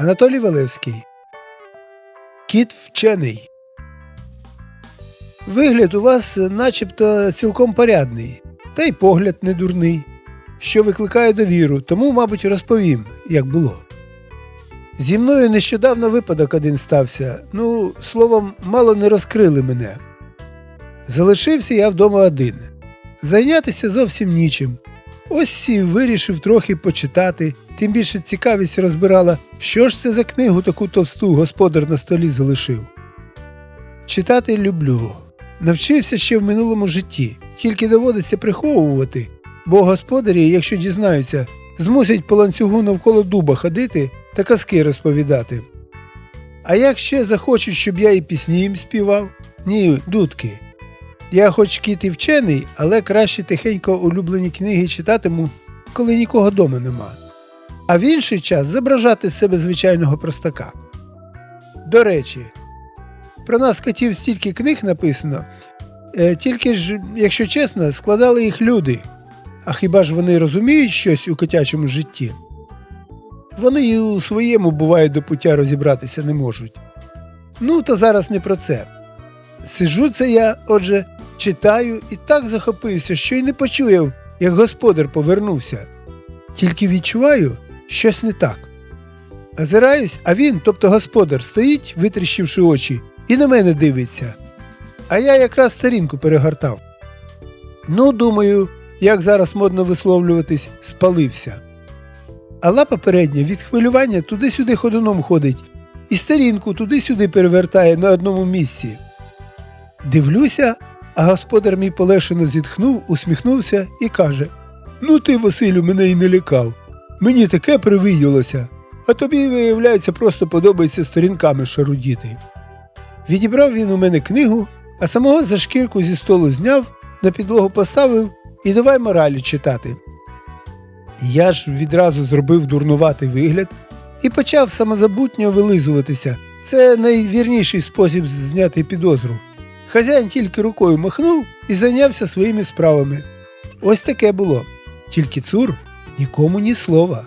Анатолій Валевський. Кіт вчений. Вигляд у вас начебто цілком порядний, та й погляд не дурний, що викликає довіру, тому, мабуть, розповім, як було. Зі мною нещодавно випадок один стався. Ну, словом, мало не розкрили мене. Залишився я вдома один. Зайнятися зовсім нічим. Ось і вирішив трохи почитати, тим більше цікавість розбирала, що ж це за книгу таку товсту господар на столі залишив. Читати люблю. Навчився ще в минулому житті, тільки доводиться приховувати, бо господарі, якщо дізнаються, змусять по ланцюгу навколо дуба ходити та казки розповідати. А як ще захочуть, щоб я і пісні їм співав? Ні, дудки. Я хоч кіт і вчений, але краще тихенько улюблені книги читатиму, коли нікого дома нема. А в інший час зображати з себе звичайного простака. До речі, про нас котів стільки книг написано, е, тільки ж, якщо чесно, складали їх люди. А хіба ж вони розуміють щось у котячому житті? Вони і у своєму буває до пуття розібратися не можуть. Ну, та зараз не про це. Сиджу це я, отже, читаю і так захопився, що й не почуяв, як господар повернувся. Тільки відчуваю, щось не так. Озираюсь, а він, тобто господар, стоїть, витріщивши очі, і на мене дивиться. А я якраз сторінку перегортав. Ну, думаю, як зараз модно висловлюватись, спалився. А лапа передня від хвилювання туди-сюди ходуном ходить, і сторінку туди-сюди перевертає на одному місці. Дивлюся, а господар мій полегшено зітхнув, усміхнувся і каже: Ну ти, Василю, мене й не лякав. Мені таке привиділося, а тобі, виявляється, просто подобається сторінками шарудіти. Відібрав він у мене книгу, а самого за шкірку зі столу зняв, на підлогу поставив і давай моралі читати. Я ж відразу зробив дурнуватий вигляд і почав самозабутньо вилизуватися. Це найвірніший спосіб зняти підозру. Хазяїн тільки рукою махнув і зайнявся своїми справами. Ось таке було. Тільки цур нікому ні слова.